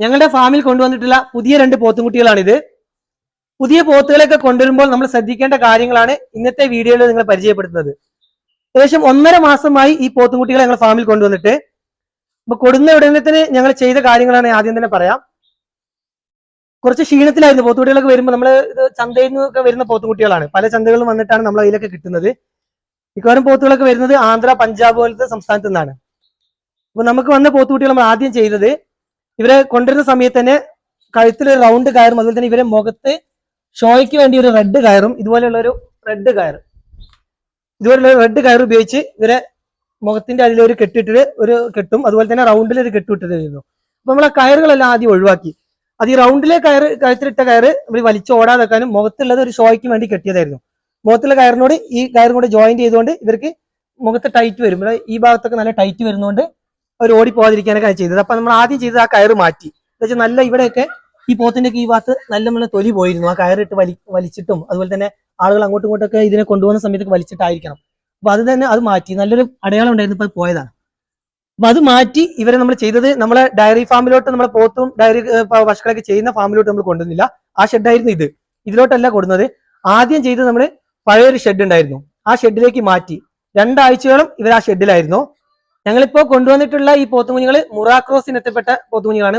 ഞങ്ങളുടെ ഫാമിൽ കൊണ്ടുവന്നിട്ടുള്ള പുതിയ രണ്ട് പോത്തുംകുട്ടികളാണിത്. പുതിയ പോത്തുകളൊക്കെ കൊണ്ടുവരുമ്പോൾ നമ്മൾ ശ്രദ്ധിക്കേണ്ട കാര്യങ്ങളാണ് ഇന്നത്തെ വീഡിയോയിൽ നിങ്ങൾ പരിചയപ്പെടുത്തുന്നത്. ഏകദേശം ഒന്നര മാസമായി ഈ പോത്തുംകുട്ടികളെ ഞങ്ങൾ ഫാമിൽ കൊണ്ടുവന്നിട്ട്. അപ്പൊ കൊടുന്ന ഉടനെ തന്നെ ഞങ്ങൾ ചെയ്ത കാര്യങ്ങളാണ് ആദ്യം തന്നെ പറയാം. കുറച്ച് ക്ഷീണത്തിലായിരുന്നു. പോത്തുകുട്ടികളൊക്കെ വരുമ്പോൾ നമ്മൾ ചന്തയിൽ നിന്നൊക്കെ വരുന്ന പോത്തുകുട്ടികളാണ്. പല ചന്തകളിലും വന്നിട്ടാണ് നമ്മൾ അതിലൊക്കെ കിട്ടുന്നത്. മിക്കവാറും പോത്തുകളൊക്കെ വരുന്നത് ആന്ധ്ര പഞ്ചാബ് പോലത്തെ സംസ്ഥാനത്തു നിന്നാണ്. അപ്പൊ നമുക്ക് വന്ന പോത്തുകുട്ടികൾ നമ്മൾ ആദ്യം ചെയ്തത് ഇവരെ കൊണ്ടുവരുന്ന സമയത്ത് തന്നെ കഴുത്തിൽ ഒരു റൗണ്ട് കയറും. അതുപോലെ തന്നെ ഇവരെ മുഖത്ത് ഷോയ്ക്ക് വേണ്ടി ഒരു റെഡ് കയറും. ഇതുപോലെയുള്ള ഒരു റെഡ് കയർ ഇതുപോലെയുള്ള റെഡ് കയർ ഉപയോഗിച്ച് ഇവരെ മുഖത്തിന്റെ അതിലൊരു കെട്ടിട്ടിട്ട് ഒരു കെട്ടും. അതുപോലെ തന്നെ റൗണ്ടിൽ ഒരു കെട്ടിട്ടിരുന്നു അപ്പൊ നമ്മൾ ആ കയറുകളെല്ലാം ആദ്യം ഒഴിവാക്കി. അത് ഈ റൗണ്ടിലെ കയറ് കഴുത്തിലിട്ട കയറ് ഇവർ വലിച്ച് ഓടാതെക്കാനും മുഖത്തുള്ളത് ഒരു ഷോയ്ക്ക് വേണ്ടി കെട്ടിയതായിരുന്നു. മുഖത്തുള്ള കയറിനോട് ഈ കയറും കൂടെ ജോയിന്റ് ചെയ്തുകൊണ്ട് ഇവർക്ക് മുഖത്ത് ടൈറ്റ് വരും. ഈ ഭാഗത്തൊക്കെ നല്ല ടൈറ്റ് വരുന്നതുകൊണ്ട് അവർ ഓടി പോകാതിരിക്കാനൊക്കെ ചെയ്തത്. അപ്പൊ നമ്മൾ ആദ്യം ചെയ്തത് ആ കയറ് മാറ്റി. എന്നുവെച്ചാൽ നല്ല ഇവിടെയൊക്കെ ഈ പോത്തിന്റെ ഈ ഭാഗത്ത് നല്ല നമ്മൾ തൊലി പോയിരുന്നു. ആ കയറിട്ട് വലി വലിച്ചിട്ടും അതുപോലെ തന്നെ ആളുകൾ അങ്ങോട്ടും ഇങ്ങോട്ടൊക്കെ ഇതിനെ കൊണ്ടുപോകുന്ന സമയത്ത് വലിച്ചിട്ടായിരിക്കണം. അപ്പൊ അത് തന്നെ അത് മാറ്റി. നല്ലൊരു അടയാളം ഉണ്ടായിരുന്നു ഇപ്പൊ പോയതാണ്. അപ്പൊ അത് മാറ്റി ഇവരെ നമ്മൾ ചെയ്തത് നമ്മളെ ഡയറി ഫാമിലോട്ട് നമ്മളെ പോത്തും ഡയറി പശുക്കളൊക്കെ ചെയ്യുന്ന ഫാമിലോട്ട് നമ്മൾ കൊണ്ടുവന്നില്ല. ആ ഷെഡായിരുന്നു ഇത്. ഇതിലോട്ടല്ല കൊടുക്കുന്നത് ആദ്യം ചെയ്തത് നമ്മൾ പഴയൊരു ഷെഡ് ഉണ്ടായിരുന്നു. ആ ഷെഡിലേക്ക് മാറ്റി. രണ്ടാഴ്ചയോളം ഇവർ ആ ഷെഡിലായിരുന്നു ഞങ്ങളിപ്പോ കൊണ്ടുവന്നിട്ടുള്ള ഈ പോത്തുകുഞ്ഞുങ്ങൾ മുറ ക്രോസിന് എത്തിപ്പെട്ട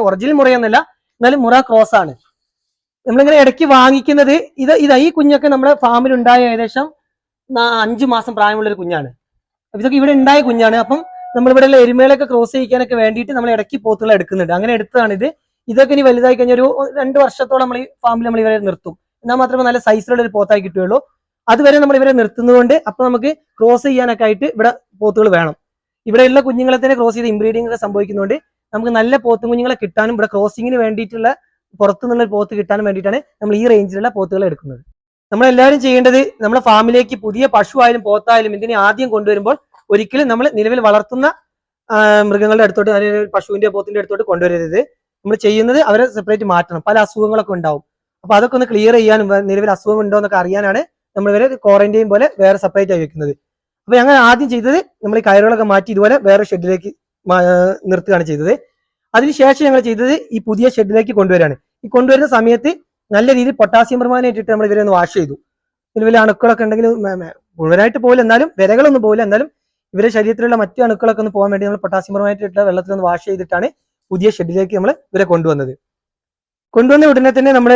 ഒറിജിനൽ മുറയൊന്നല്ല എന്നാലും മുറ ക്രോസ് ആണ്. നമ്മളിങ്ങനെ ഇടയ്ക്ക് വാങ്ങിക്കുന്നത് ഇത് ഇതാ ഈ കുഞ്ഞൊക്കെ നമ്മുടെ ഫാമിൽ ഉണ്ടായ ഏകദേശം അഞ്ചു മാസം പ്രായമുള്ള ഒരു കുഞ്ഞാണ്. ഇതൊക്കെ ഇവിടെ ഉണ്ടായ കുഞ്ഞാണ്. അപ്പം നമ്മളിവിടെ ഉള്ള എരുമകളൊക്കെ ക്രോസ് ചെയ്യിക്കാനൊക്കെ വേണ്ടിയിട്ട് നമ്മൾ ഇടയ്ക്ക് പോത്തുകൾ എടുക്കുന്നുണ്ട്. അങ്ങനെ എടുത്തതാണ് ഇത് ഇതൊക്കെ ഇനി വലുതായി കഴിഞ്ഞാൽ ഒരു രണ്ട് വർഷത്തോളം നമ്മൾ ഈ ഫാമിൽ നമ്മൾ ഇവരെ നിർത്തും. എന്നാൽ മാത്രമേ നല്ല സൈസിലുള്ള ഒരു പോത്തായി കിട്ടുകയുള്ളൂ. അതുവരെ നമ്മൾ ഇവരെ നിർത്തുന്നതുകൊണ്ട് അപ്പൊ നമുക്ക് ക്രോസ് ചെയ്യാനൊക്കെ ആയിട്ട് ഇവിടെ പോത്തുകൾ വേണം. ഇവിടെയുള്ള കുഞ്ഞുങ്ങളെ തന്നെ ക്രോസ് ചെയ്ത് ഇംബ്രീഡിംഗ് ഒക്കെ സംഭവിക്കുന്നതുകൊണ്ട് നമുക്ക് നല്ല പോത്തും കുഞ്ഞുങ്ങളെ കിട്ടാനും ഇവിടെ ക്രോസിങ്ങിന് വേണ്ടിയിട്ടുള്ള പുറത്തുനിന്നുള്ള പോത്ത് കിട്ടാനും വേണ്ടിയിട്ടാണ് നമ്മൾ ഈ റേഞ്ചിലുള്ള പോത്തുകൾ എടുക്കുന്നത്. നമ്മൾ എല്ലാവരും ചെയ്യേണ്ടത് നമ്മുടെ ഫാമിലേക്ക് പുതിയ പശു ആയാലും പോത്തായാലും ഇതിനെ ആദ്യം കൊണ്ടുവരുമ്പോൾ ഒരിക്കലും നമ്മൾ നിലവിൽ വളർത്തുന്ന മൃഗങ്ങളുടെ അടുത്തോട്ട് അല്ലെങ്കിൽ പശുവിന്റെ പോത്തിന്റെ അടുത്തോട്ട് കൊണ്ടുവരരുത്. നമ്മൾ ചെയ്യുന്നത് അവരെ സെപ്പറേറ്റ് മാറ്റണം. പല അസുഖങ്ങളൊക്കെ ഉണ്ടാവും. അപ്പൊ അതൊക്കെ ഒന്ന് ക്ലിയർ ചെയ്യാനും നിലവിൽ അസുഖം ഉണ്ടോ എന്നൊക്കെ അറിയാനാണ് നമ്മൾ ഇവരെ ക്വാറന്റൈൻ പോലെ വേറെ സെപ്പറേറ്റ് ആയി വെക്കുന്നത്. അപ്പൊ ഞങ്ങൾ ആദ്യം ചെയ്തത് നമ്മൾ ഈ കയറുകളൊക്കെ മാറ്റി ഇതുപോലെ വേറെ ഷെഡിലേക്ക് നിർത്തുകയാണ് ചെയ്തത്. അതിനുശേഷം ഞങ്ങൾ ചെയ്തത് ഈ പുതിയ ഷെഡിലേക്ക് കൊണ്ടുവരാണ്. ഈ കൊണ്ടുവരുന്ന സമയത്ത് നല്ല രീതിയിൽ പൊട്ടാസ്യം പെർമാനേറ്റ് ഇട്ടിട്ട് നമ്മൾ ഇവരെ ഒന്ന് വാഷ് ചെയ്തു. നിലവിൽ അണുക്കളൊക്കെ ഉണ്ടെങ്കിൽ മുഴുവനായിട്ട് പോകില്ല എന്നാലും വിരകളൊന്നും പോകില്ല എന്നാലും ഇവരെ ശരീരത്തിലുള്ള മറ്റു അണുക്കളൊക്കെ ഒന്ന് പോകാൻ വേണ്ടി നമ്മൾ പൊട്ടാസ്യം പെർമാനേറ്റ് ഇട്ട വെള്ളത്തിൽ ഒന്ന് വാഷ് ചെയ്തിട്ടാണ് പുതിയ ഷെഡിലേക്ക് നമ്മൾ ഇവരെ കൊണ്ടുവന്നത്. കൊണ്ടുവന്ന ഉടനെ തന്നെ നമ്മൾ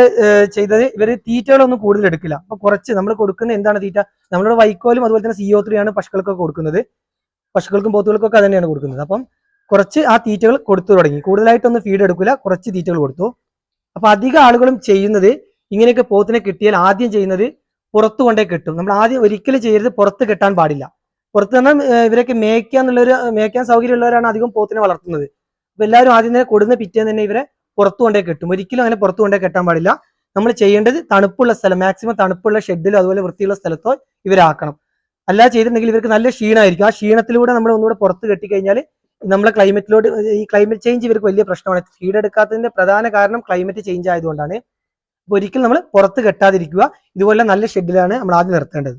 ചെയ്തത് ഇവർ തീറ്റകളൊന്നും കൂടുതൽ എടുക്കില്ല. അപ്പൊ കുറച്ച് നമ്മൾ കൊടുക്കുന്ന എന്താണ് തീറ്റ? നമ്മളോട് വൈക്കോലും അതുപോലെ തന്നെ സിഒ ത്രീ ആണ് പശുക്കൾക്കൊക്കെ കൊടുക്കുന്നത്. പശുക്കൾക്കും പോത്തുകൾക്കൊക്കെ അത് തന്നെയാണ് കൊടുക്കുന്നത്. അപ്പം കുറച്ച് ആ തീറ്റകൾ കൊടുത്തു തുടങ്ങി. കൂടുതലായിട്ടൊന്നും ഫീഡ് എടുക്കില്ല കുറച്ച് തീറ്റകൾ കൊടുത്തു. അപ്പൊ അധികം ആളുകളും ചെയ്യുന്നത് ഇങ്ങനെയൊക്കെ പോത്തിനെ കിട്ടിയാൽ ആദ്യം ചെയ്യുന്നത് പുറത്തു കൊണ്ടേ കെട്ടും. നമ്മൾ ആദ്യം ഒരിക്കലും ചെയ്യരുത് പുറത്ത് കെട്ടാൻ പാടില്ല. പുറത്ത് ഏഹ് ഇവരൊക്കെ മേയ്ക്കാന്നുള്ളൊരു മേയ്ക്കാൻ സൗകര്യമുള്ളവരാണ് അധികം പോത്തിനെ വളർത്തുന്നത്. അപ്പൊ എല്ലാവരും ആദ്യം തന്നെ കൊടുന്ന് പിറ്റേന്ന് തന്നെ ഇവരെ പുറത്തു കൊണ്ടേ കെട്ടും. ഒരിക്കലും അങ്ങനെ പുറത്തു കൊണ്ടേ കെട്ടാൻ പാടില്ല. നമ്മൾ ചെയ്യേണ്ടത് തണുപ്പുള്ള സ്ഥലം മാക്സിമം തണുപ്പുള്ള ഷെഡിലോ അതുപോലെ വൃത്തിയുള്ള സ്ഥലത്തോ ഇവരാക്കണം. അല്ലാതെ ചെയ്തിട്ടുണ്ടെങ്കിൽ ഇവർക്ക് നല്ല ക്ഷീണമായിരിക്കും. ആ ക്ഷീണത്തിലൂടെ നമ്മൾ ഒന്നുകൂടെ പുറത്ത് കെട്ടിക്കഴിഞ്ഞാൽ നമ്മളെ ക്ലൈമറ്റിലോട്ട് ഈ ക്ലൈമറ്റ് ചേഞ്ച് ഇവർക്ക് വലിയ പ്രശ്നമാണ്. ഫീഡ് എടുക്കാത്തതിന്റെ പ്രധാന കാരണം ക്ലൈമറ്റ് ചേഞ്ച് ആയതുകൊണ്ടാണ്. അപ്പൊ ഒരിക്കലും നമ്മൾ പുറത്ത് കെട്ടാതിരിക്കുക. ഇതുപോലെ നല്ല ഷെഡിലാണ് നമ്മൾ ആദ്യം നിർത്തേണ്ടത്.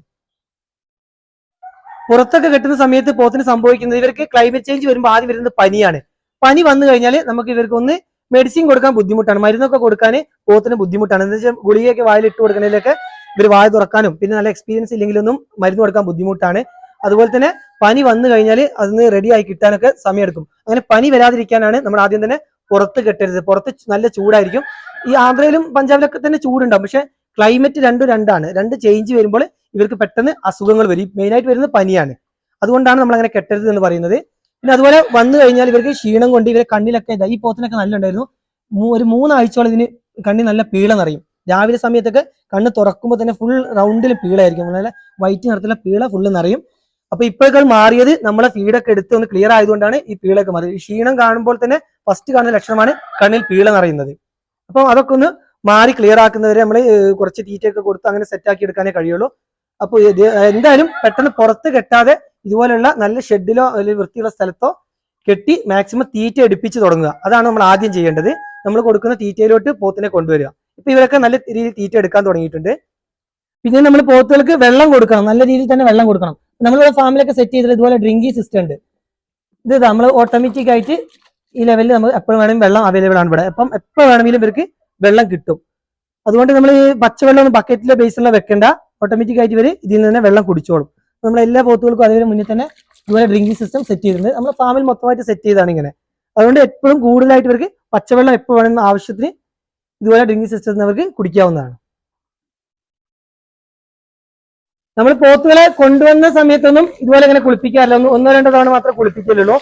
പുറത്തൊക്കെ കെട്ടുന്ന സമയത്ത് പോത്തിന് സംഭവിക്കുന്നത് ഇവർക്ക് ക്ലൈമറ്റ് ചേഞ്ച് വരുമ്പോൾ ആദ്യം വരുന്നത് പനിയാണ്. പനി വന്നു കഴിഞ്ഞാൽ നമുക്ക് ഇവർക്ക് ഒന്ന് മെഡിസിൻ കൊടുക്കാൻ ബുദ്ധിമുട്ടാണ്. മരുന്നൊക്കെ കൊടുക്കാൻ പോത്തിന് ബുദ്ധിമുട്ടാണ്. എന്താ വെച്ചാൽ ഗുളികയൊക്കെ വായിലിട്ട് കൊടുക്കുന്നതിലൊക്കെ ഇവർ വായ തുറക്കാനും പിന്നെ നല്ല എക്സ്പീരിയൻസ് ഇല്ലെങ്കിലൊന്നും മരുന്ന് കൊടുക്കാൻ ബുദ്ധിമുട്ടാണ്. അതുപോലെ തന്നെ പനി വന്നു കഴിഞ്ഞാൽ അതിന് റെഡി ആയി കിട്ടാനൊക്കെ സമയമെടുക്കും. അങ്ങനെ പനി വരാതിരിക്കാനാണ് നമ്മൾ ആദ്യം തന്നെ പുറത്ത് കെട്ടരുത്. പുറത്ത് നല്ല ചൂടായിരിക്കും. ഈ ആന്ധ്രയിലും പഞ്ചാബിലൊക്കെ തന്നെ ചൂടുണ്ടാവും. പക്ഷെ ക്ലൈമറ്റ് രണ്ടും രണ്ടാണ്. രണ്ട് ചേഞ്ച് വരുമ്പോൾ ഇവർക്ക് പെട്ടെന്ന് അസുഖങ്ങൾ വരും. മെയിനായിട്ട് വരുന്നത് പനിയാണ്. അതുകൊണ്ടാണ് നമ്മൾ അങ്ങനെ കെട്ടരുത് എന്ന് പറയുന്നത്. പിന്നെ അതുപോലെ വന്നു കഴിഞ്ഞാൽ ഇവർക്ക് ക്ഷീണം കൊണ്ട് ഇവരെ കണ്ണിലൊക്കെ ഈ പോത്തിനൊക്കെ നല്ല ഉണ്ടായിരുന്നു ഒരു മൂന്നാഴ്ചയോളം ഇതിന് കണ്ണിൽ നല്ല പീള നിറയും. രാവിലെ സമയത്തൊക്കെ കണ്ണ് തുറക്കുമ്പോൾ തന്നെ ഫുൾ റൗണ്ടിൽ പീളായിരിക്കും നല്ല വൈറ്റ് നിറത്തിലുള്ള പീള ഫുള്ള് നിറയും. അപ്പൊ ഇപ്പോഴൊക്കെ മാറിയത് നമ്മളെ ഫീഡൊക്കെ എടുത്ത് ഒന്ന് ക്ലിയർ ആയതുകൊണ്ടാണ് ഈ പീളൊക്കെ മാറിയത്. ക്ഷീണം കാണുമ്പോൾ തന്നെ ഫസ്റ്റ് കാണുന്ന ലക്ഷണമാണ് കണ്ണിൽ പീള നിറയുന്നത്. അപ്പം അതൊക്കെ ഒന്ന് മാറി ക്ലിയർ ആക്കുന്നവരെ നമ്മൾ കുറച്ച് തീറ്റയൊക്കെ കൊടുത്ത് അങ്ങനെ സെറ്റാക്കി എടുക്കാനേ കഴിയുള്ളൂ. അപ്പോൾ എന്തായാലും പെട്ടെന്ന് പുറത്ത് കെട്ടാതെ ഇതുപോലുള്ള നല്ല ഷെഡിലോ അല്ലെങ്കിൽ വൃത്തിയുള്ള സ്ഥലത്തോ കെട്ടി മാക്സിമം തീറ്റ എടുപ്പിച്ച് തുടങ്ങുക. അതാണ് നമ്മൾ ആദ്യം ചെയ്യേണ്ടത്. നമ്മൾ കൊടുക്കുന്ന തീറ്റയിലോട്ട് പോത്തിനെ കൊണ്ടുവരിക. ഇപ്പൊ ഇവരൊക്കെ നല്ല രീതിയിൽ തീറ്റ എടുക്കാൻ തുടങ്ങിയിട്ടുണ്ട്. പിന്നെ നമ്മൾ പോത്തുകൾക്ക് വെള്ളം കൊടുക്കണം. നല്ല രീതിയിൽ തന്നെ വെള്ളം കൊടുക്കണം. നമ്മളിവിടെ ഫാമിലൊക്കെ സെറ്റ് ചെയ്തിട്ട് ഇതുപോലെ ഡ്രിങ്കിങ് സിസ്റ്റം ഉണ്ട്. ഇത് നമ്മൾ ഓട്ടോമാറ്റിക് ആയിട്ട് ഈ ലെവലിൽ നമുക്ക് എപ്പോഴും വേണമെങ്കിലും വെള്ളം അവൈലബിൾ ആണ് ഇവിടെ. അപ്പം എപ്പോൾ വേണമെങ്കിലും ഇവർക്ക് വെള്ളം കിട്ടും. അതുകൊണ്ട് നമ്മൾ ഈ പച്ചവെള്ളം ബക്കറ്റിലെ ബേസിലുള്ള വെക്കണ്ട. ഓട്ടോമാറ്റിക് ആയിട്ട് ഇവർ ഇതിൽ നിന്ന് തന്നെ വെള്ളം കുടിച്ചോളും. നമ്മൾ എല്ലാ പോത്തുകൾക്കും അതിന് മുന്നിൽ തന്നെ ഇതുപോലെ ഡ്രിങ്കിങ് സിസ്റ്റം സെറ്റ് ചെയ്തിട്ടുണ്ട്. നമ്മൾ ഫാമിൽ മൊത്തമായിട്ട് സെറ്റ് ചെയ്താണ് ഇങ്ങനെ. അതുകൊണ്ട് എപ്പോഴും കൂടുതലായിട്ട് ഇവർക്ക് പച്ചവെള്ളം എപ്പോൾ വേണമെന്ന ആവശ്യത്തിന് ഇതുപോലെ ഡ്രിങ്കിങ് സിസ്റ്റം അവർക്ക് കുടിക്കാവുന്നതാണ്. നമ്മൾ പോത്തുകളെ കൊണ്ടുവന്ന സമയത്തൊന്നും ഇതുപോലെ ഇങ്ങനെ കുളിപ്പിക്കാറില്ല. ഒന്ന് ഒന്നോ രണ്ടോ തവണ മാത്രമേ കുളിപ്പിക്കലുള്ളൂ.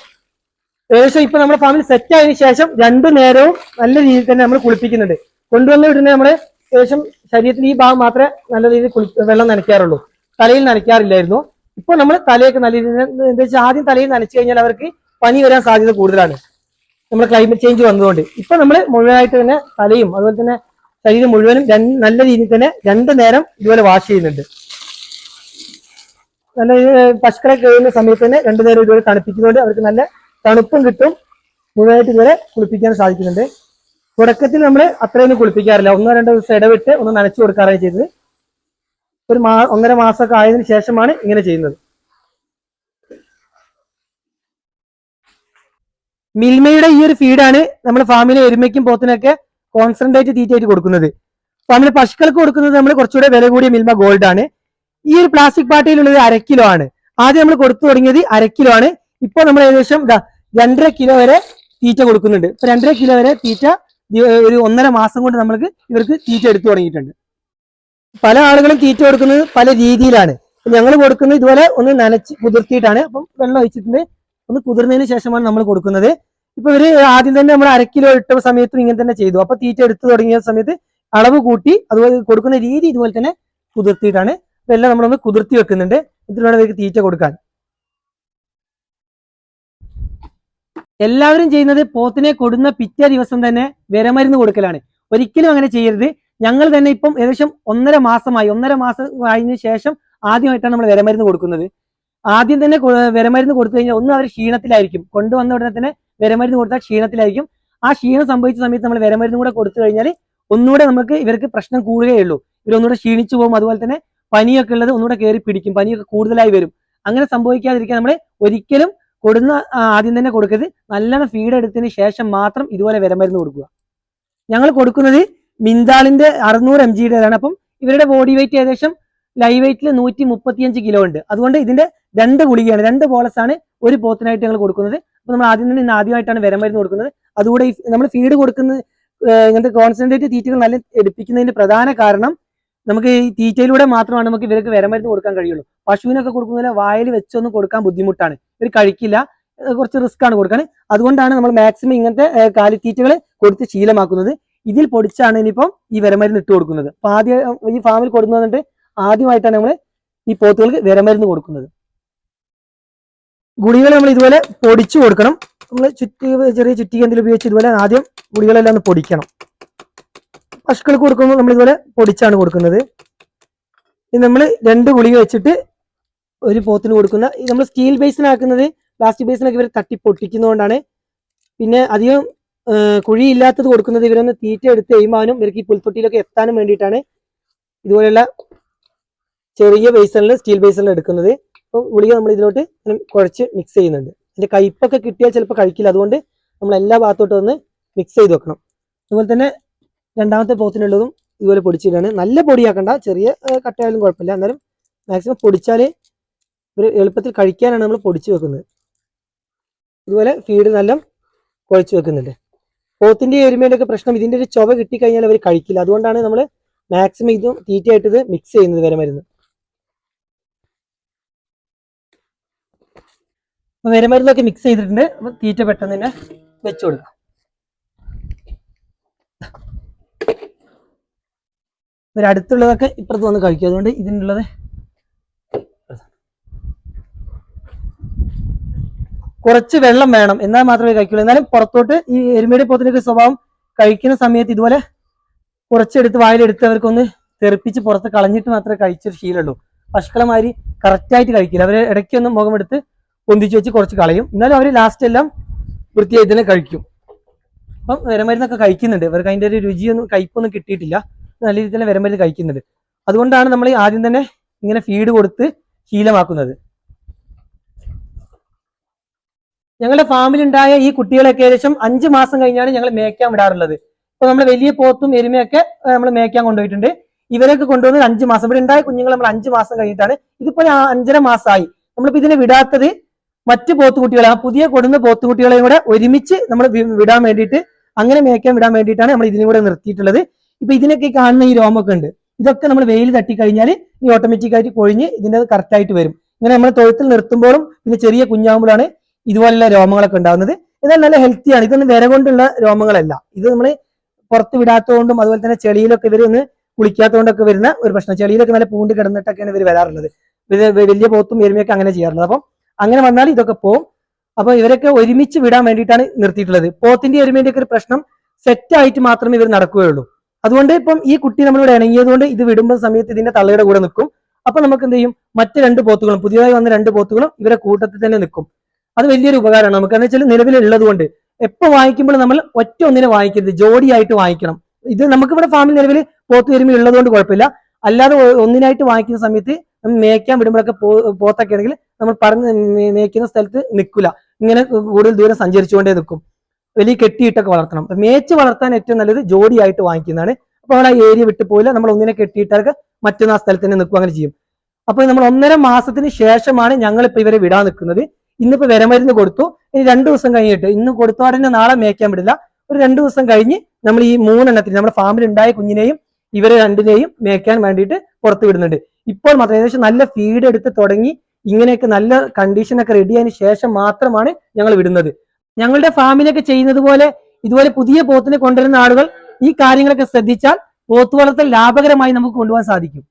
ഏകദേശം ഇപ്പൊ നമ്മുടെ ഫാമിൽ സെറ്റ് ആയതിനു ശേഷം രണ്ടു നേരവും നല്ല രീതിയിൽ തന്നെ നമ്മൾ കുളിപ്പിക്കുന്നുണ്ട്. കൊണ്ടുവന്ന വിടുന്ന നമ്മൾ ഏകദേശം ശരീരത്തിൽ ഈ ഭാഗം മാത്രമേ നല്ല രീതിയിൽ വെള്ളം നനയ്ക്കാറുള്ളൂ. തലയിൽ നനയ്ക്കാറില്ലായിരുന്നു. ഇപ്പൊ നമ്മൾ തലയൊക്കെ നല്ല രീതിയിൽ എന്താ വെച്ചാൽ ആദ്യം തലയിൽ നനച്ചു കഴിഞ്ഞാൽ അവർക്ക് പനി വരാൻ സാധ്യത കൂടുതലാണ്. നമ്മുടെ ക്ലൈമറ്റ് ചേഞ്ച് വന്നതുകൊണ്ട്. ഇപ്പൊ നമ്മൾ മുഴുവനായിട്ട് തന്നെ തലയും അതുപോലെ തന്നെ ശരീരം മുഴുവനും നല്ല രീതിയിൽ തന്നെ രണ്ടു നേരം ഇതുപോലെ വാഷ് ചെയ്യുന്നുണ്ട്. നല്ല പശുക്കളെ കഴിയുന്ന സമയത്ത് തന്നെ രണ്ടു നേരം ഇതുപോലെ തണുപ്പിക്കുന്നതുകൊണ്ട് അവർക്ക് നല്ല തണുപ്പും കിട്ടും. മുഴുവനായിട്ട് ഇതുവരെ കുളിപ്പിക്കാൻ സാധിക്കുന്നുണ്ട്. തുടക്കത്തിൽ നമ്മൾ അത്രയൊന്നും കുളിപ്പിക്കാറില്ല. ഒന്നോ രണ്ടോ ദിവസം ഇടവിട്ട് ഒന്ന് നനച്ചു കൊടുക്കാറാണ് ചെയ്തത്. ഒരു മാ ഒന്നര മാസമൊക്കെ ആയതിനു ശേഷമാണ് ഇങ്ങനെ ചെയ്യുന്നത്. മിൽമയുടെ ഈ ഒരു ഫീഡാണ് നമ്മൾ ഫാമിലെ എരുമയ്ക്കും പോത്തിനൊക്കെ കോൺസെൻട്രേറ്റ് തീറ്റയായിട്ട് കൊടുക്കുന്നത്. ഫാമിലെ പശുക്കൾക്ക് കൊടുക്കുന്നത് നമ്മൾ കുറച്ചുകൂടെ വില കൂടിയ മിൽമ ഗോൾഡ് ആണ്. ഈ ഒരു പ്ലാസ്റ്റിക് പാട്ടയിലുള്ളത് അര കിലോ ആണ്. ആദ്യം നമ്മൾ കൊടുത്തു തുടങ്ങിയത് അര കിലോ ആണ്. ഇപ്പോൾ നമ്മൾ ഏകദേശം രണ്ടര കിലോ വരെ തീറ്റ കൊടുക്കുന്നുണ്ട്. ഇപ്പൊ രണ്ടര കിലോ വരെ തീറ്റ ഒരു ഒന്നര മാസം കൊണ്ട് നമ്മൾക്ക് ഇവർക്ക് തീറ്റ എടുത്തു തുടങ്ങിയിട്ടുണ്ട്. പല ആളുകളും തീറ്റ കൊടുക്കുന്നത് പല രീതിയിലാണ്. ഞങ്ങൾ കൊടുക്കുന്നത് ഇതുപോലെ ഒന്ന് നനച്ച് കുതിർത്തിയിട്ടാണ്. അപ്പം വെള്ളം ഒഴിച്ചിട്ടുണ്ട്. ഒന്ന് കുതിർന്നതിന് ശേഷമാണ് നമ്മൾ കൊടുക്കുന്നത്. ഇപ്പൊ ഇവർ ആദ്യം തന്നെ നമ്മൾ അര കിലോ ഇട്ട സമയത്തും ഇങ്ങനെ തന്നെ ചെയ്തു. അപ്പൊ തീറ്റ എടുത്തു തുടങ്ങിയ സമയത്ത് അളവ് കൂട്ടി അതുപോലെ കൊടുക്കുന്ന രീതി ഇതുപോലെ തന്നെ കുതിർത്തിയിട്ടാണ്. എല്ലാം നമ്മളൊന്ന് കുതിർത്തി വെക്കുന്നുണ്ട്. ഇതിൽ വേണം ഇവർക്ക് തീറ്റ കൊടുക്കാൻ. എല്ലാവരും ചെയ്യുന്നത് പോത്തിനെ കൊടുന്ന പിറ്റേ ദിവസം തന്നെ വിരമരുന്ന് കൊടുക്കലാണ്. ഒരിക്കലും അങ്ങനെ ചെയ്യരുത്. ഞങ്ങൾ തന്നെ ഇപ്പം ഏകദേശം ഒന്നര മാസമായി ഒന്നര മാസം ആയതിനു ശേഷം ആദ്യമായിട്ടാണ് നമ്മൾ വിരമരുന്ന് കൊടുക്കുന്നത്. ആദ്യം തന്നെ വിരമരുന്ന് കൊടുത്തു കഴിഞ്ഞാൽ ഒന്ന് അവർ ക്ഷീണത്തിലായിരിക്കും. കൊണ്ടുവന്ന ഉടനെ തന്നെ വിരമരുന്ന് കൊടുത്താൽ ക്ഷീണത്തിലായിരിക്കും. ആ ക്ഷീണം സംഭവിച്ച സമയത്ത് നമ്മൾ വിരമരുന്ന് കൂടെ കൊടുത്തു കഴിഞ്ഞാൽ ഒന്നുകൂടെ നമുക്ക് ഇവർക്ക് പ്രശ്നം കൂടുകയുള്ളൂ ഇവരൊന്നുകൂടെ ക്ഷീണിച്ചു പോകും. അതുപോലെ തന്നെ പനിയൊക്കെ ഉള്ളത് ഒന്നുകൂടെ കയറി പിടിക്കും. പനിയൊക്കെ കൂടുതലായി വരും. അങ്ങനെ സംഭവിക്കാതിരിക്കാൻ നമ്മൾ ഒരിക്കലും കൊടുന്ന ആദ്യം തന്നെ കൊടുക്കരുത്. നല്ലോണം ഫീഡ് എടുത്തതിന് ശേഷം മാത്രം ഇതുപോലെ വിരമരുന്ന് കൊടുക്കുക. ഞങ്ങൾ കൊടുക്കുന്നത് മിന്താളിന്റെ അറുന്നൂറ് എം ജിയുടേതാണ് അപ്പം ഇവരുടെ ബോഡി വെയിറ്റ് ഏകദേശം ലൈവ് വെയിറ്റിൽ നൂറ്റി മുപ്പത്തിയഞ്ച് കിലോ ഉണ്ട്. അതുകൊണ്ട് ഇതിന്റെ രണ്ട് ഗുളികയാണ് രണ്ട് ബോളസ് ആണ് ഒരു പോത്തിനായിട്ട് ഞങ്ങൾ കൊടുക്കുന്നത്. അപ്പൊ നമ്മൾ ആദ്യം തന്നെ ഇന്ന് ആദ്യമായിട്ടാണ് വിരമരുന്ന് കൊടുക്കുന്നത്. അതുകൂടെ നമ്മൾ ഫീഡ് കൊടുക്കുന്ന ഇങ്ങനത്തെ കോൺസെൻട്രേറ്റ് തീറ്റകൾ നല്ല എടുപ്പിക്കുന്നതിന്റെ പ്രധാന കാരണം നമുക്ക് ഈ തീറ്റയിലൂടെ മാത്രമാണ് നമുക്ക് ഇവർക്ക് വിരമരുന്ന് കൊടുക്കാൻ കഴിയുള്ളൂ. പശുവിനൊക്കെ കൊടുക്കുന്നതിലെ വായിൽ വെച്ചൊന്നും കൊടുക്കാൻ ബുദ്ധിമുട്ടാണ്. ഇവർ കഴിക്കില്ല കുറച്ച് റിസ്ക് ആണ് കൊടുക്കാൻ അതുകൊണ്ടാണ് നമ്മൾ മാക്സിമം ഇങ്ങനത്തെ കാലിത്തീറ്റകൾ കൊടുത്ത് ശീലമാക്കുന്നത്. ഇതിൽ പൊടിച്ചാണ് ഇനിയിപ്പം ഈ വിരമരുന്ന് ഇട്ട് കൊടുക്കുന്നത്. അപ്പൊ ആദ്യം ഈ ഫാമിൽ കൊടുന്നു വന്നിട്ട് ആദ്യമായിട്ടാണ് നമ്മൾ ഈ പോത്തുകൾക്ക് വിരമരുന്ന് കൊടുക്കുന്നത്. ഗുളികൾ നമ്മൾ ഇതുപോലെ പൊടിച്ചു കൊടുക്കണം. നമ്മൾ ചുറ്റി ചെറിയ ചുറ്റിക എന്തെങ്കിലും ഉപയോഗിച്ച് ഇതുപോലെ ആദ്യം ഗുളികളെല്ലാം ഒന്ന് പൊടിക്കണം. പശുക്കൾക്ക് കൊടുക്കുമ്പോൾ നമ്മൾ ഇതുപോലെ പൊടിച്ചാണ് കൊടുക്കുന്നത്. ഇത് നമ്മൾ രണ്ട് ഗുളിക വെച്ചിട്ട് ഒരു പോത്തിന് കൊടുക്കുന്ന നമ്മൾ സ്റ്റീൽ ബേസിനാക്കുന്നത് പ്ലാസ്റ്റിക് ബേസിനൊക്കെ ഇവർ തട്ടി പൊട്ടിക്കുന്നതുകൊണ്ടാണ്. പിന്നെ അധികം കുഴിയില്ലാത്തത് കൊടുക്കുന്നത് ഇവരൊന്ന് തീറ്റ എടുത്ത് എയ്മാനും ഇവർക്ക് ഈ പുൽത്തൊട്ടിയിലൊക്കെ എത്താനും വേണ്ടിയിട്ടാണ് ഇതുപോലെയുള്ള ചെറിയ ബേസണിൽ സ്റ്റീൽ ബേസണിൽ എടുക്കുന്നത്. അപ്പോൾ ഗുളിക നമ്മൾ ഇതിലോട്ട് കുഴച്ച് മിക്സ് ചെയ്യുന്നുണ്ട്. അതിന്റെ കയ്പൊക്കെ കിട്ടിയാൽ ചിലപ്പോൾ കഴിക്കില്ല. അതുകൊണ്ട് നമ്മൾ എല്ലാ ഭാഗത്തോട്ടും ഒന്ന് മിക്സ് ചെയ്ത് വെക്കണം. അതുപോലെ തന്നെ രണ്ടാമത്തെ പോത്തിനുള്ളതും ഇതുപോലെ പൊടിച്ചിട്ടാണ് നല്ല പൊടിയാക്കണ്ട. ചെറിയ കട്ടയായാലും കുഴപ്പമില്ല. എന്നാലും മാക്സിമം പൊടിച്ചാൽ ഒരു എളുപ്പത്തിൽ കഴിക്കാനാണ് നമ്മൾ പൊടിച്ച് വെക്കുന്നത്. ഇതുപോലെ ഫീഡ് നല്ല കുഴച്ച് വെക്കുന്നുണ്ട്. പോത്തിന്റെ എരുമേന്റെ ഒക്കെ പ്രശ്നം ഇതിന്റെ ഒരു ചൊവ കിട്ടിക്കഴിഞ്ഞാൽ അവർ കഴിക്കില്ല. അതുകൊണ്ടാണ് നമ്മൾ മാക്സിമം ഇതും തീറ്റയായിട്ട് ഇത് മിക്സ് ചെയ്യുന്നത് വരെ മരുന്ന്. അപ്പൊ വിരമരുന്നൊക്കെ മിക്സ് ചെയ്തിട്ടുണ്ട്. അപ്പൊ തീറ്റ പെട്ടെന്ന് തന്നെ വെച്ചു കൊടുക്കാം. ഇവരടുത്തുള്ളതൊക്കെ ഇപ്പുറത്ത് വന്ന് കഴിക്കും. അതുകൊണ്ട് ഇതിനുള്ളത് കുറച്ച് വെള്ളം വേണം. എന്നാൽ മാത്രമേ കഴിക്കുള്ളൂ. എന്നാലും പുറത്തോട്ട് ഈ എരുമയുടെ പോത്തിനൊക്കെ സ്വഭാവം കഴിക്കുന്ന സമയത്ത് ഇതുപോലെ കുറച്ചെടുത്ത് വായിലെടുത്ത് അവർക്കൊന്ന് തെറിപ്പിച്ച് പുറത്ത് കളഞ്ഞിട്ട് മാത്രമേ കഴിച്ചൊരു ശീലമുള്ളൂ. പശുക്കളമാതിരി കറക്റ്റായിട്ട് കഴിക്കില്ല. അവർ ഇടയ്ക്കൊന്ന് മുഖമെടുത്ത് പൊന്തിച്ച് വെച്ച് കുറച്ച് കളയും. എന്നാലും അവർ ലാസ്റ്റ് എല്ലാം വൃത്തിയായി തന്നെ കഴിക്കും. അപ്പം വിരമരുന്നൊക്കെ കഴിക്കുന്നുണ്ട്. ഇവർക്ക് അതിന്റെ ഒരു രുചിയൊന്നും കയ്പൊന്നും കിട്ടിയിട്ടില്ല. നല്ല രീതിയിൽ തന്നെ വിരമരുന്ന് കഴിക്കുന്നുണ്ട്. അതുകൊണ്ടാണ് നമ്മൾ ആദ്യം തന്നെ ഇങ്ങനെ ഫീഡ് കൊടുത്ത് ശീലമാക്കുന്നത്. ഞങ്ങളുടെ ഫാമിലുണ്ടായ ഈ കുട്ടികളൊക്കെ ഏകദേശം അഞ്ച് മാസം കഴിഞ്ഞാണ് ഞങ്ങൾ മേക്കാൻ വിടാറുള്ളത്. ഇപ്പൊ നമ്മൾ വലിയ പോത്തും എരുമയൊക്കെ നമ്മൾ മേയ്ക്കാൻ കൊണ്ടുപോയിട്ടുണ്ട്. ഇവരൊക്കെ കൊണ്ടുവന്നത് അഞ്ച് മാസം. ഇവിടെ ഉണ്ടായ കുഞ്ഞുങ്ങൾ നമ്മൾ അഞ്ച് മാസം കഴിഞ്ഞിട്ടാണ്. ഇതിപ്പോ അഞ്ചര മാസമായി. നമ്മളിപ്പോ ഇതിനെ വിടാത്തത് മറ്റു പോത്തുകുട്ടികളെ ആ പുതിയ കൊടുന്ന പോത്തുകുട്ടികളെയും കൂടെ ഒരുമിച്ച് നമ്മൾ വിടാൻ വേണ്ടിയിട്ട് അങ്ങനെ മേക്കാൻ വിടാൻ വേണ്ടിയിട്ടാണ് നമ്മൾ ഇതിനും കൂടെ നിർത്തിയിട്ടുള്ളത്. ഇപ്പൊ ഇതിനൊക്കെ കാണുന്ന ഈ രോമൊക്കെ ഉണ്ട്. ഇതൊക്കെ നമ്മൾ വെയിൽ തട്ടി കഴിഞ്ഞാൽ ഈ ഓട്ടോമാറ്റിക് ആയിട്ട് കൊഴിഞ്ഞ് ഇതിന്റെ കറക്റ്റ് ആയിട്ട് വരും. ഇങ്ങനെ നമ്മൾ തൊഴുത്തിൽ നിർത്തുമ്പോഴും പിന്നെ ചെറിയ കുഞ്ഞാകുമ്പോഴാണ് ഇതുപോലുള്ള രോമങ്ങളൊക്കെ ഉണ്ടാകുന്നത് എന്നാൽ നല്ല ഹെൽത്തിയാണ് ഇതൊന്നും വിര കൊണ്ടുള്ള രോമങ്ങളല്ല. ഇത് നമ്മൾ പുറത്ത് വിടാത്തതുകൊണ്ടും അതുപോലെ തന്നെ ചെളിയിലൊക്കെ ഇവർ ഒന്ന് കുളിക്കാത്തതുകൊണ്ടൊക്കെ വരുന്ന ഒരു പ്രശ്നം. ചെളിയിലൊക്കെ നല്ല പൂണ്ട് കിടന്നിട്ടൊക്കെയാണ് ഇവർ വരാറുള്ളത്. വലിയ പോത്തും എരുമയൊക്കെ അങ്ങനെ ചെയ്യാറുള്ളത്. അപ്പം അങ്ങനെ വന്നാൽ ഇതൊക്കെ പോകും അപ്പൊ ഇവരൊക്കെ ഒരുമിച്ച് വിടാൻ വേണ്ടിയിട്ടാണ് നിർത്തിയിട്ടുള്ളത്. പോത്തിന്റെ എരുമേന്റെ ഒക്കെ ഒരു പ്രശ്നം സെറ്റ് ആയിട്ട് മാത്രമേ ഇവർ നടക്കുകയുള്ളൂ. അതുകൊണ്ട് ഇപ്പം ഈ കുട്ടി നമ്മളിവിടെ ഇണങ്ങിയത് കൊണ്ട് ഇത് വിടുമ്പോൾ സമയത്ത് ഇതിന്റെ തള്ളയുടെ കൂടെ നിൽക്കും. അപ്പൊ നമുക്ക് എന്ത് ചെയ്യും? മറ്റ് രണ്ട് പോത്തുകളും പുതിയതായി വന്ന രണ്ട് പോത്തുകളും ഇവരെ കൂട്ടത്തിൽ തന്നെ നിൽക്കും. അത് വലിയൊരു ഉപകാരമാണ്. നമുക്ക് എന്ന് വെച്ചാൽ നിലവിലുള്ളത് കൊണ്ട് എപ്പോൾ വായിക്കുമ്പോൾ നമ്മൾ ഒറ്റ ഒന്നിനെ വായിക്കരുത്. ജോഡിയായിട്ട് വായിക്കണം. ഇത് നമുക്ക് ഇവിടെ ഫാമിൽ നിലവിൽ പോത്ത് എരുമ ഉള്ളത് കൊണ്ട് കുഴപ്പമില്ല. അല്ലാതെ ഒന്നിനായിട്ട് വാങ്ങിക്കുന്ന സമയത്ത് നമ്മൾ മേയ്ക്കാൻ വിടുമ്പോഴൊക്കെ പോത്തൊക്കെ ആണെങ്കിൽ നമ്മൾ പറഞ്ഞ് മേയ്ക്കുന്ന സ്ഥലത്ത് നിൽക്കില്ല ഇങ്ങനെ കൂടുതൽ ദൂരം സഞ്ചരിച്ചുകൊണ്ടേ നിൽക്കും. വലിയ കെട്ടിയിട്ടൊക്കെ വളർത്തണം. മേച്ച് വളർത്താൻ ഏറ്റവും നല്ലത് ജോഡിയായിട്ട് വാങ്ങിക്കുന്നതാണ്. അപ്പോൾ അവിടെ ആ ഏരിയ വിട്ടു പോയില്ല. നമ്മൾ ഒന്നിനെ കെട്ടിയിട്ടൊക്കെ മറ്റൊന്ന് ആ സ്ഥലത്ത് തന്നെ നിൽക്കും. അങ്ങനെ ചെയ്യും. അപ്പോൾ നമ്മൾ ഒന്നര മാസത്തിന് ശേഷമാണ് ഞങ്ങൾ ഇപ്പൊ ഇവരെ വിടാൻ നിൽക്കുന്നത്. ഇന്നിപ്പോ വിരമരുന്ന് കൊടുത്തു. ഇനി രണ്ടു ദിവസം കഴിഞ്ഞിട്ട് ഇന്ന് കൊടുത്ത ഉടനെ നാളെ മേയ്ക്കാൻ പറ്റില്ല ഒരു രണ്ടു ദിവസം കഴിഞ്ഞ് നമ്മൾ ഈ മൂന്നെണ്ണത്തിന് നമ്മുടെ ഫാമിൽ ഉണ്ടായ കുഞ്ഞിനെയും ഇവരെ രണ്ടിനെയും മേയ്ക്കാൻ വേണ്ടിയിട്ട് പുറത്തു വിടുന്നുണ്ട്. ഇപ്പോൾ മാത്രം ഏകദേശം നല്ല ഫീഡ് എടുത്ത് തുടങ്ങി ഇങ്ങനെയൊക്കെ നല്ല കണ്ടീഷനൊക്കെ റെഡി ആയതിനു ശേഷം മാത്രമാണ് ഞങ്ങൾ വിടുന്നത്. ഞങ്ങളുടെ ഫാമിലൊക്കെ ചെയ്യുന്നത് പോലെ ഇതുപോലെ പുതിയ പോത്തിനെ കൊണ്ടുവരുന്ന ആളുകൾ ഈ കാര്യങ്ങളൊക്കെ ശ്രദ്ധിച്ചാൽ പോത്ത് വളർത്തൽ ലാഭകരമായി നമുക്ക് കൊണ്ടുപോകാൻ സാധിക്കും.